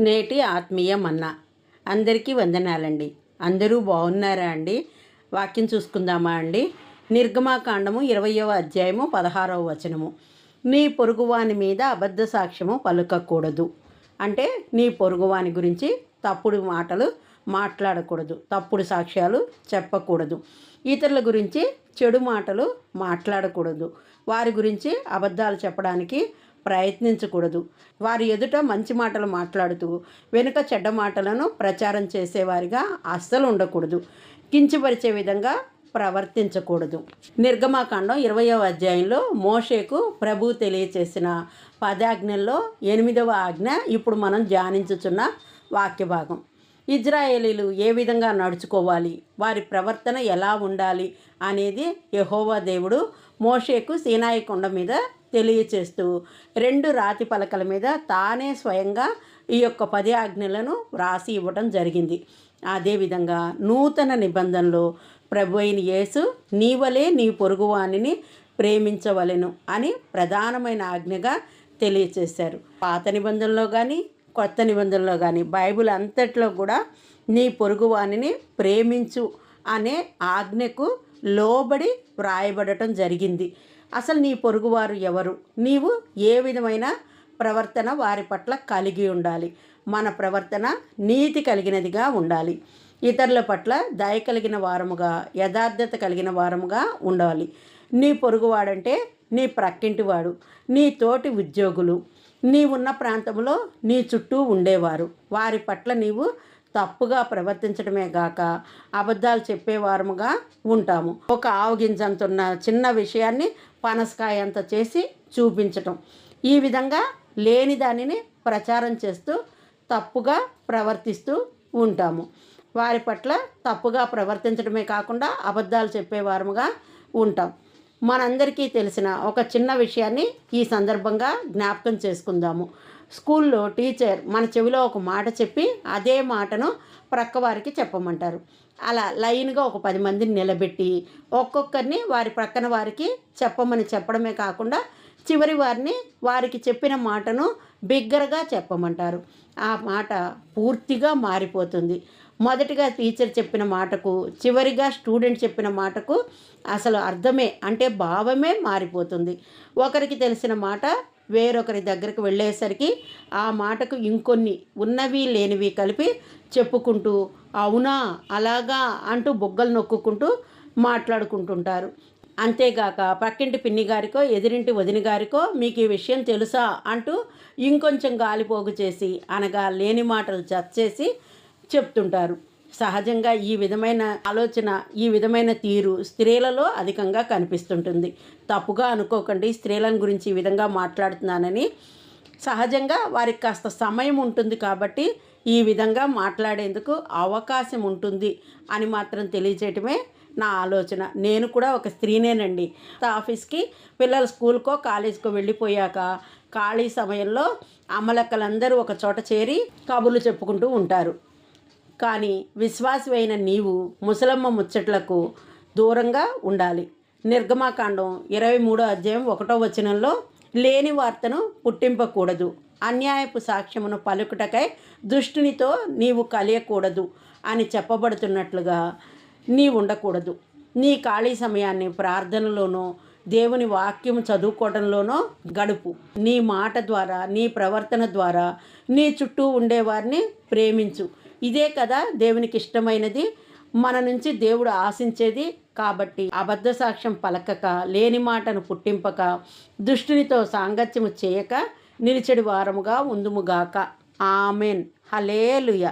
నేటి ఆత్మీయ మన్నా. అందరికీ వందనాలండి. అందరూ బాగున్నారా అండి? వాక్యం చూసుకుందామా అండి? నిర్గమాకాండము ఇరవయవ అధ్యాయము పదహారవ వచనము. నీ పొరుగువాని మీద అబద్ధ సాక్ష్యము పలుకకూడదు. అంటే నీ పొరుగువాని గురించి తప్పుడు మాటలు మాట్లాడకూడదు. తప్పుడు సాక్ష్యాలు చెప్పకూడదు. ఇతరుల గురించి చెడు మాటలు మాట్లాడకూడదు. వారి గురించి అబద్ధాలు చెప్పడానికి ప్రయత్నించకూడదు. వారి ఎదుట మంచి మాటలు మాట్లాడుతూ వెనుక చెడ్డ మాటలను ప్రచారం చేసేవారిగా అస్సలు ఉండకూడదు. కించపరిచే విధంగా ప్రవర్తించకూడదు. నిర్గమాకాండం ఇరవయో అధ్యాయంలో మోషేకు ప్రభు తెలియచేసిన పదాజ్ఞల్లో ఎనిమిదవ ఆజ్ఞ ఇప్పుడు మనం ధ్యానించుచున్న వాక్య భాగం ఇజ్రాయేలీలు ఏ విధంగా నడుచుకోవాలి? వారి ప్రవర్తన ఎలా ఉండాలి? అనేది యహోవా దేవుడు మోషేకు సీనాయి కొండ మీద తెలియచేస్తూ రెండు రాతి పలకల మీద తానే స్వయంగా ఈ యొక్క పది ఆజ్ఞలను వ్రాసి ఇవ్వడం జరిగింది. అదేవిధంగా నూతన నిబంధనలో ప్రభు అయిన యేసు నీవలే నీ పొరుగువానిని ప్రేమించవలెను అని ప్రధానమైన ఆజ్ఞగా తెలియచేశారు. పాత నిబంధనలో కానీ కొత్త నిబంధనలో కానీ బైబిల్ అంతట్లో కూడా నీ పొరుగువానిని ప్రేమించు అనే ఆజ్ఞకు లోబడి వ్రాయబడటం జరిగింది. అసలు నీ పొరుగువారు ఎవరు? నీవు ఏ విధమైన ప్రవర్తన వారి పట్ల కలిగి ఉండాలి? మన ప్రవర్తన నీతి కలిగినదిగా ఉండాలి. ఇతరుల పట్ల దయ కలిగిన వారముగా యథార్థత కలిగిన వారముగా ఉండాలి. నీ పొరుగువాడంటే నీ ప్రక్కింటివాడు నీ తోటి ఉద్యోగులు. నీ ఉన్న ప్రాంతంలో నీ చుట్టూ ఉండేవారు. వారి పట్ల నీవు తప్పుగా ప్రవర్తించడమే గాక అబద్ధాలు చెప్పేవారముగా ఉంటాము. ఒక ఆవగింజంతున్న చిన్న విషయాన్ని పనసకాయ అంత చేసి చూపించటం. ఈ విధంగా లేని దానిని ప్రచారం చేస్తూ తప్పుగా ప్రవర్తిస్తూ ఉంటాము. వారి పట్ల తప్పుగా ప్రవర్తించడమే కాకుండా అబద్ధాలు చెప్పేవారముగా ఉంటాం. మనందరికీ తెలిసిన ఒక చిన్న విషయాన్ని ఈ సందర్భంగా జ్ఞాపకం చేసుకుందాము. స్కూల్లో టీచర్ మన చెవిలో ఒక మాట చెప్పి అదే మాటను ప్రక్కవారికి చెప్పమంటారు. అలా లైన్గా ఒక పది మందిని నిలబెట్టి ఒక్కొక్కరిని వారి ప్రక్కన వారికి చెప్పమని చెప్పడమే కాకుండా చివరి వారిని వారికి చెప్పిన మాటను బిగ్గరగా చెప్పమంటారు. ఆ మాట పూర్తిగా మారిపోతుంది. మొదటిగా టీచర్ చెప్పిన మాటకు చివరిగా స్టూడెంట్ చెప్పిన మాటకు అసలు అర్థమే అంటే భావమే మారిపోతుంది. ఒకరికి తెలిసిన మాట వేరొకరి దగ్గరికి వెళ్ళేసరికి ఆ మాటకు ఇంకొన్ని ఉన్నవి లేనివి కలిపి చెప్పుకుంటూ అవునా అలాగా అంటూ బొగ్గలు నొక్కుకుంటూ మాట్లాడుకుంటుంటారు. అంతేగాక పక్కింటి పిన్ని గారికో ఎదిరింటి వదిన గారికో మీకు ఈ విషయం తెలుసా? అంటూ ఇంకొంచెం గాలిపోగు చేసి అనగా లేని మాటలు చేసి చెప్తుంటారు. సహజంగా ఈ విధమైన ఆలోచన ఈ విధమైన తీరు స్త్రీలలో అధికంగా కనిపిస్తుంటుంది. తప్పుగా అనుకోకండి స్త్రీలను గురించి ఈ విధంగా మాట్లాడుతున్నానని. సహజంగా వారికి కాస్త సమయం ఉంటుంది కాబట్టి ఈ విధంగా మాట్లాడేందుకు అవకాశం ఉంటుంది అని మాత్రం తెలియచేయటమే నా ఆలోచన. నేను కూడా ఒక స్త్రీనేనండి. ఆఫీస్కి పిల్లలు స్కూల్కో కాలేజీకో వెళ్ళిపోయాక ఖాళీ సమయంలో అమ్మలక్కలందరూ ఒక చోట చేరి కబుర్లు చెప్పుకుంటూ ఉంటారు. కానీ విశ్వాసమైన నీవు ముసలమ్మ ముచ్చట్లకు దూరంగా ఉండాలి. నిర్గమాకాండం ఇరవై మూడో అధ్యాయం ఒకటో వచనంలో లేని వార్తను పుట్టింపకూడదు. అన్యాయపు సాక్ష్యమును పలుకుటకై దుష్టునితో నీవు కలియకూడదు అని చెప్పబడుతున్నట్లుగా నీ ఉండకూడదు. నీ ఖాళీ సమయాన్ని ప్రార్థనలోనో దేవుని వాక్యం చదువుకోవడంలోనో గడుపు. నీ మాట ద్వారా నీ ప్రవర్తన ద్వారా నీ చుట్టూ ఉండేవారిని ప్రేమించు. ఇదే కదా దేవునికి ఇష్టమైనది మన నుంచి దేవుడు ఆశించేది కాబట్టి అబద్ధ సాక్ష్యం పలకక లేని మాటను పుట్టింపక దుష్టునితో సాంగత్యము చేయక నిలిచెడు వారముగా ఉందుముగాక. ఆమెన్. హలేలుయ